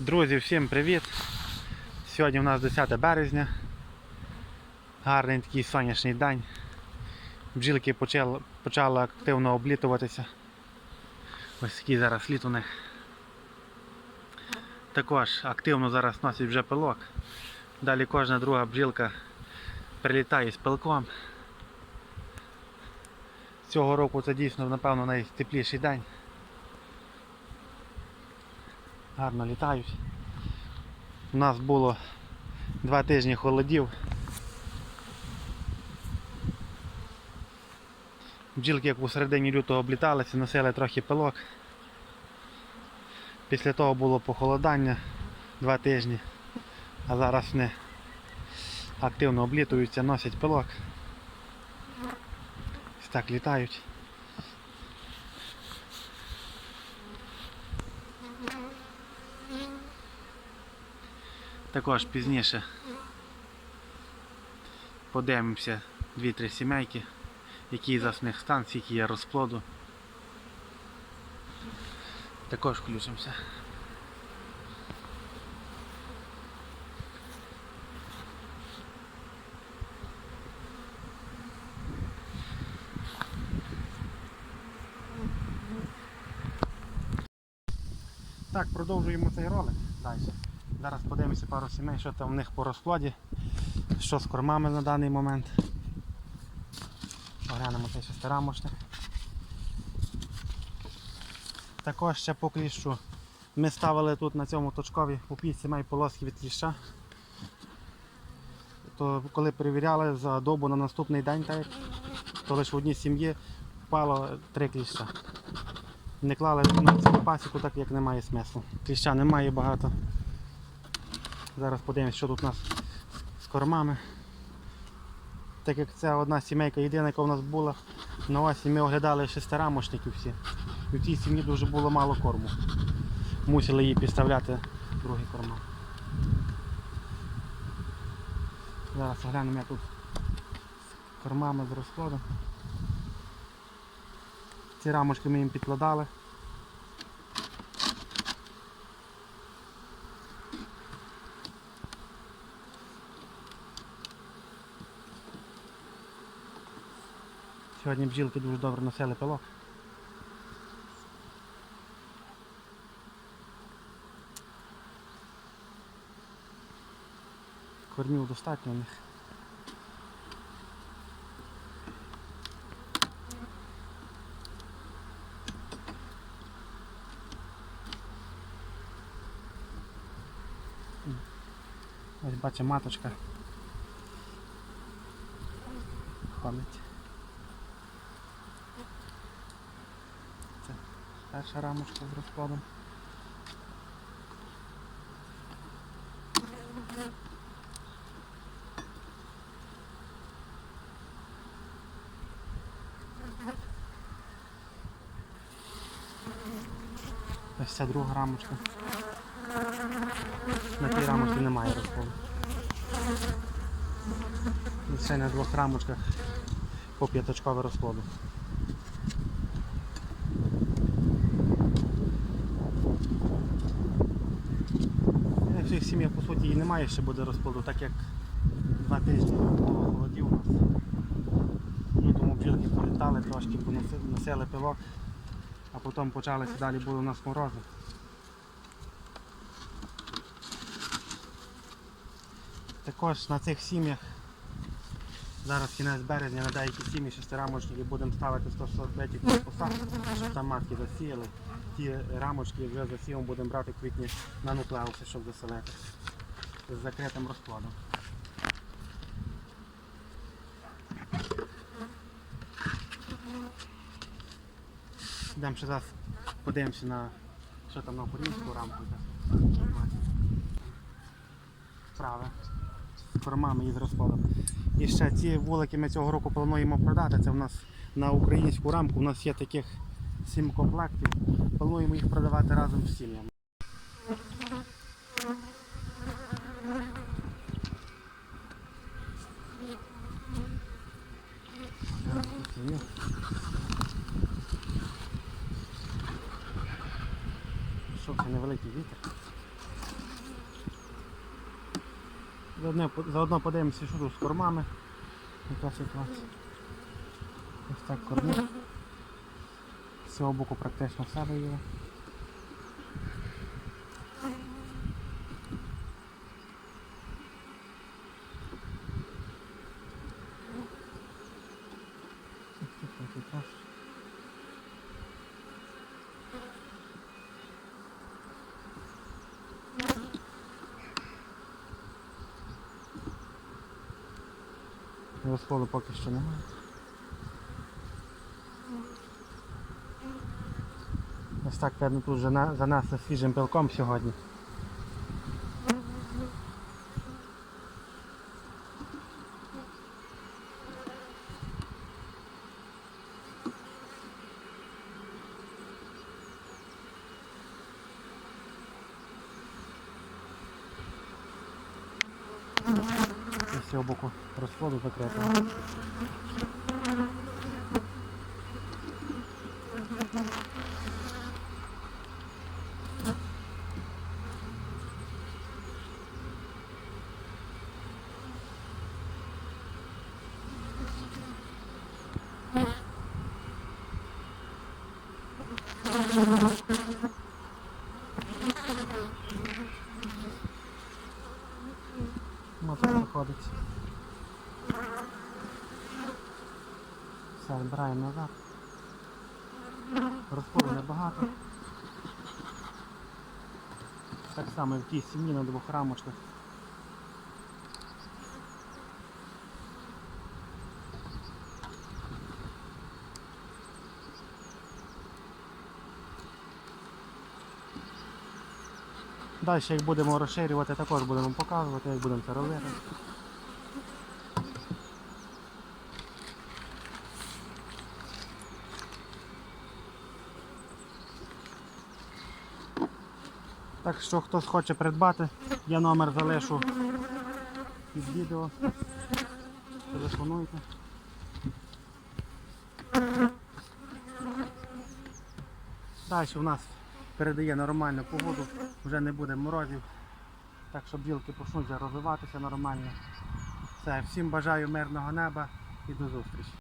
Друзі, всім привіт! Сьогодні у нас 10 березня. Гарний такий сонячний день. Бджілки почали, почали активно облітуватися. Ось такий зараз слід у них. Також активно зараз носять вже пилок. Далі кожна друга бджілка прилітає з пилком. Цього року це дійсно, напевно, найтепліший день. Гарно літають. У нас було два тижні холодів. Бджілки, як у середині лютого обліталися, носили трохи пилок. Після того було похолодання два тижні, а зараз вони активно облітуються, носять пилок. Ось так літають. Також пізніше подивимося 2-3 сімейки, які з них стан, скільки є розплоду. Також включимося. Так, продовжуємо цей ролик далі. Зараз подивимося пару сімей, що там в них по розплоді, що з кормами на даний момент. Оглянемо цей шестирамочник. Також ще по кліщу. Ми ставили тут на цьому точкові у 5 сімей полоски від кліща. То коли перевіряли за добу на наступний день, так, то лише в одній сім'ї впало три кліща. Не клали на цю пасіку, так як немає смислу. Кліща немає багато. Зараз подивимось, що тут у нас з кормами. Так як це одна сімейка єдина, яка у нас була, на осі ми оглядали шестирамочників всі. І в цій сім'ї дуже було мало корму. Мусили їй підставляти другі корма. Зараз оглянемо як тут з кормами з розкладом. Ці рамочки ми їм підкладали. Сьогодні бджілки дуже добре носили пилок. Кормів достатньо у них. Ось бачимо маточка. Ходить. Це перша рамочка з розкладом. Ось ця друга рамочка. На тій рамочці немає розкладу. Лише на двох рамочках по п'яточкове розкладу. Сім'ях по суті і немає ще буде розкладу, так як два тижні було холодів у нас. Ну, тому бджілки політали, трошки поноси- носили пилок, а потім почалися далі були у нас морози. Також на цих сім'ях зараз кінець березня на деякі сім'ї шестирамочники будемо ставити 145 корпуса, щоб там матки засіяли. Ті рамочки вже засіємо будемо брати квітні на нуклеуси, щоб заселити з закритим розкладом. Йдемо ще зараз подивимося на що там на українську рамку. Праве з кормами і з розкладом. І ще ці вулики ми цього року плануємо продати. Це в нас на українську рамку. У нас є таких сім комплектів. Плануємо їх продавати разом з сім'ями. Що це невеликий вітер. Заодно, заодно подивимося, що тут з кормами. Яка ситуація. Ось так корми. З цього боку практично все. Ось. Розходу поки що немає. Ось так певно тут вже на- занесли свіжим пилком сьогодні. З цього боку розходу закрито. Мотор заходить. Все, збираємо назад. Розходу небагато. Так само в тій сім'ї на двох рамочках. Далі, як будемо розширювати, також будемо показувати, як будемо це робити. Так що хтось хоче придбати, я номер залишу під відео. Телефонуйте. Далі у нас передає нормальну погоду, вже не буде морозів. Так що білки почнуть розвиватися нормально. Все, всім бажаю мирного неба і до зустрічі.